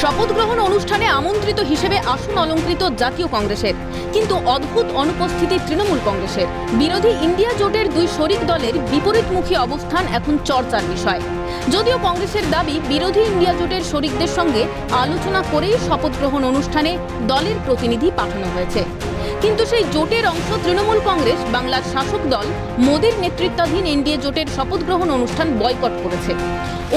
শপথ গ্রহণ অনুষ্ঠানে আমন্ত্রিত হিসেবে আসন অলঙ্কৃত জাতীয় কংগ্রেসের, কিন্তু অদ্ভুত অনুপস্থিতি তৃণমূল কংগ্রেসের। বিরোধী ইন্ডিয়া জোটের দুই শরিক দলের বিপরীতমুখী অবস্থান এখন চর্চার বিষয়। যদিও কংগ্রেসের দাবি, বিরোধী ইন্ডিয়া জোটের শরিকদের সঙ্গে আলোচনা করেই শপথ গ্রহণ অনুষ্ঠানে দলের প্রতিনিধি পাঠানো হয়েছে। কিন্তু সেই জোটের অংশ তৃণমূল কংগ্রেস, বাংলার শাসক দল, মোদীর নেতৃত্বাধীন এনডিএ জোটের শপথ গ্রহণ অনুষ্ঠান বয়কট করেছে।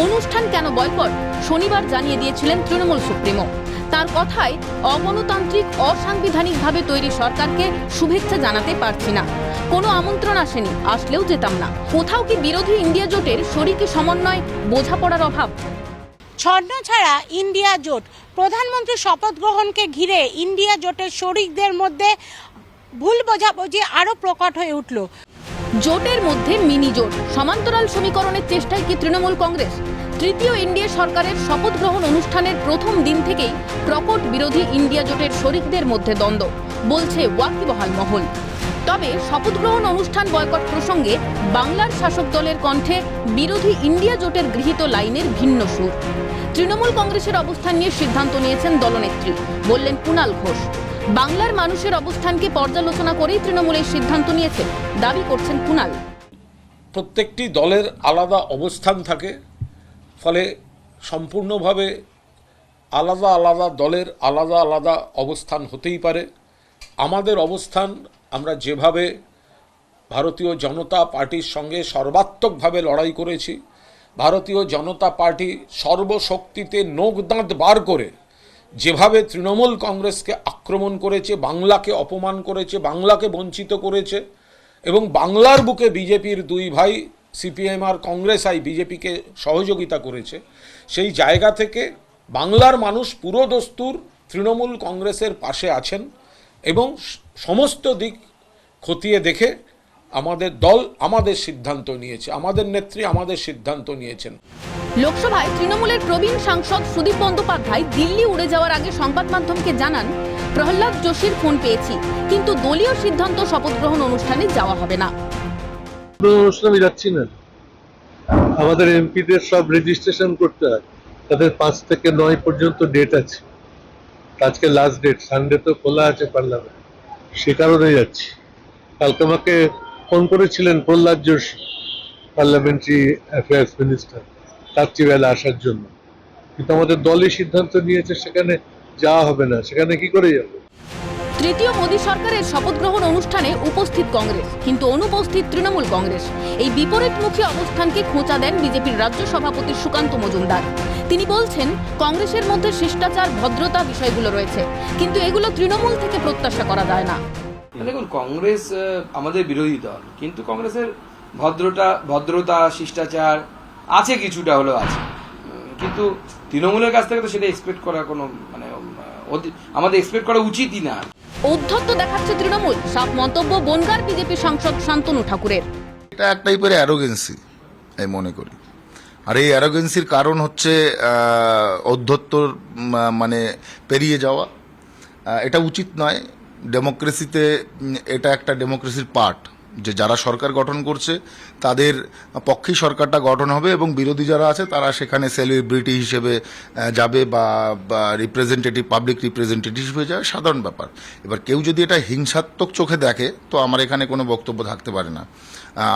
অনুষ্ঠান কেন বয়কট? শনিবার জানিয়ে দিয়েছিলেন তৃণমূল সুপ্রিমো। তার কথায় অগণতান্ত্রিক, অসাংবিধানিকভাবে তৈরি সরকারকে শুভেচ্ছা জানাতে পারছি না। কোনো আমন্ত্রণ আসেনি, আসলেও যেতাম না। কোথাও কি বিরোধী ইন্ডিয়া জোটের শরিকি সমন্বয়, বোঝাপড়ার অভাব? ছন্ন ছাড়া ইন্ডিয়া জোট। প্রধানমন্ত্রী শপথ গ্রহণকে ঘিরে ইন্ডিয়া জোটের শরিকদের মধ্যে ভুল বোঝাবুঝি আরও প্রকট হয়ে উঠল। জোটের মধ্যে মিনি জোট। সমান্তরাল সমীকরণের চেষ্টায় কি তৃণমূল কংগ্রেস? তৃতীয় ইন্ডিয়া সরকারের শপথ গ্রহণ অনুষ্ঠানের প্রথম দিন থেকেই প্রকট বিরোধী ইন্ডিয়া জোটের শরিকদের মধ্যে দ্বন্দ্ব, বলছে ওয়াকিবহাল মহল। তবে শপথ গ্রহণ অনুষ্ঠান বয়কট প্রসঙ্গে বাংলার শাসক দলের কণ্ঠে বিরোধী ইন্ডিয়া জোটের গৃহীত লাইনের ভিন্ন সুর। তৃণমূল কংগ্রেসের অবস্থান নিয়ে সিদ্ধান্ত নিয়েছেন দলনেত্রী, বললেন কুণাল ঘোষ। বাংলার মানুষের অবস্থানকে পর্যালোচনা করেই তৃণমূলের সিদ্ধান্ত নিয়েছে দাবি করছেন কুণাল প্রত্যেকটি দলের আলাদা অবস্থান থাকে, ফলে সম্পূর্ণভাবে আলাদা আলাদা দলের আলাদা আলাদা অবস্থান হতেই পারে। আমাদের অবস্থান আমরা যেভাবে ভারতীয় জনতা পার্টির সঙ্গে সর্বাত্মকভাবে লড়াই করেছি, ভারতীয় জনতা পার্টি সর্বশক্তিতে নোক দাঁত বার করে যেভাবে তৃণমূল কংগ্রেসকে আক্রমণ করেছে, বাংলাকে অপমান করেছে, বাংলাকে বঞ্চিত করেছে এবং বাংলার বুকে বিজেপির দুই ভাই, সিপিএম আর কংগ্রেস আই বিজেপিকে সহযোগিতা করেছে, সেই জায়গা থেকে বাংলার মানুষ পুরো দস্তুর তৃণমূল কংগ্রেসের পাশে আছেন। এবং সমস্ত দিক খতিয়ে দেখে আমাদের দল আমাদের সিদ্ধান্ত নিয়েছে আমাদের নেত্রী আমাদের সিদ্ধান্ত নিয়েছেন। লোকসভায় তৃণমূলের প্রবীণ সাংসদ সুদীপ বন্দ্যোপাধ্যায় দিল্লি উড়ে যাওয়ার আগে সংবাদ মাধ্যমকে জানান প্রহ্লাদ যোশীর ফোন পেয়েছি কিন্তু দলীয় সিদ্ধান্ত শপথ গ্রহণ অনুষ্ঠানে যাওয়া হবে না। অনুষ্ঠানে যাচ্ছি না। আমাদের এমপিদের সব রেজিস্ট্রেশন করতে হয়। তাদের পাঁচ থেকে নয় পর্যন্ত ডেট আছে। আজকে লাস্ট ডেট সানডে তো খোলা আছে পার্লামেন্ট সে কারণে যাচ্ছি। কালকে আমাকে ফোন করেছিলেন Prahlad Joshi parliamentary affairs minister রাত্রিবেলা আসার জন্য। কিন্তু আমাদের দলই সিদ্ধান্ত নিয়েছে সেখানে যাওয়া হবে না, সেখানে কি করে যাব? তৃতীয় মোদী সরকারের শপথ গ্রহণ অনুষ্ঠানে উপস্থিত কংগ্রেস, কিন্তু অনুপস্থিত তৃণমূল কংগ্রেস। এই বিপরীতমুখী অবস্থানকে খোঁচা দেন বিজেপির রাজ্য সভাপতি সুকান্ত মজুমদার। তিনি বলছেন, কংগ্রেসের মধ্যে শিষ্টাচার, ভদ্রতা বিষয়গুলো রয়েছে, কিন্তু এগুলো তৃণমূল থেকে প্রত্যাশা করা যায় না। দেখুন, কংগ্রেস আমাদের বিরোধী দল, কিন্তু কংগ্রেসের ভদ্রতা ভদ্রতা, শিষ্টাচার আছে কিছুটা হলেও আছে। কিন্তু তৃণমূলের কাছ থেকে তো সেটা এক্সপেক্ট করা কোনো মানে আমাদের এক্সপেক্ট করা উচিতই না। ঔদ্ধত্য দেখাচ্ছে তৃণমূল। সব মন্তব্য বনগার বিজেপি সাংসদ শান্তনু ঠাকুরের। এটা এক টাইপের অ্যারোগেন্সি আমি মনে করি। আর এই অ্যারোগেন্সির কারণ হচ্ছে ঔদ্ধত্যর মানে পেরিয়ে যাওয়া। এটা উচিত নয়। ডেমোক্রেসিতে এটা একটা ডেমোক্রেসির পার্ট যে যারা সরকার গঠন করছে, তাদের পক্ষেই সরকারটা গঠন হবে এবং বিরোধী যারা আছে, তারা সেখানে সেলিব্রিটি হিসেবে যাবে বা রিপ্রেজেন্টেটিভ পাবলিক রিপ্রেজেন্টেটিভ হিসেবে যাবে। সাধারণ ব্যাপার। এবার কেউ যদি এটা হিংসাত্মক চোখে দেখে, তো আমার এখানে কোনো বক্তব্য থাকতে পারে না।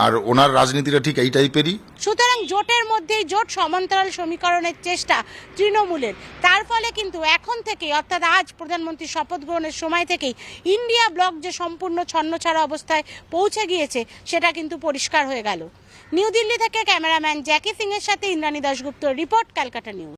আর ওনার রাজনীতিটা ঠিক এই টাইপেরই সুতরাং জোটের মধ্যেই জোট সমান্তরাল সমীকরণের চেষ্টা তৃণমূলের। তার ফলে কিন্তু এখন থেকে অর্থাৎ আজ প্রধানমন্ত্রী শপথ গ্রহণের সময় থেকেই, ইন্ডিয়া ব্লক যে সম্পূর্ণ ছন্নছাড়া অবস্থায় পৌঁছে গিয়েছে, সেটা কিন্তু পরিষ্কার হয়ে গেল। নিউ দিল্লি থেকে ক্যামেরাম্যান জ্যাকি সিং এর সাথে ইন্দ্রাণী দাশগুপ্ত রিপোর্ট, ক্যালকাটা নিউজ।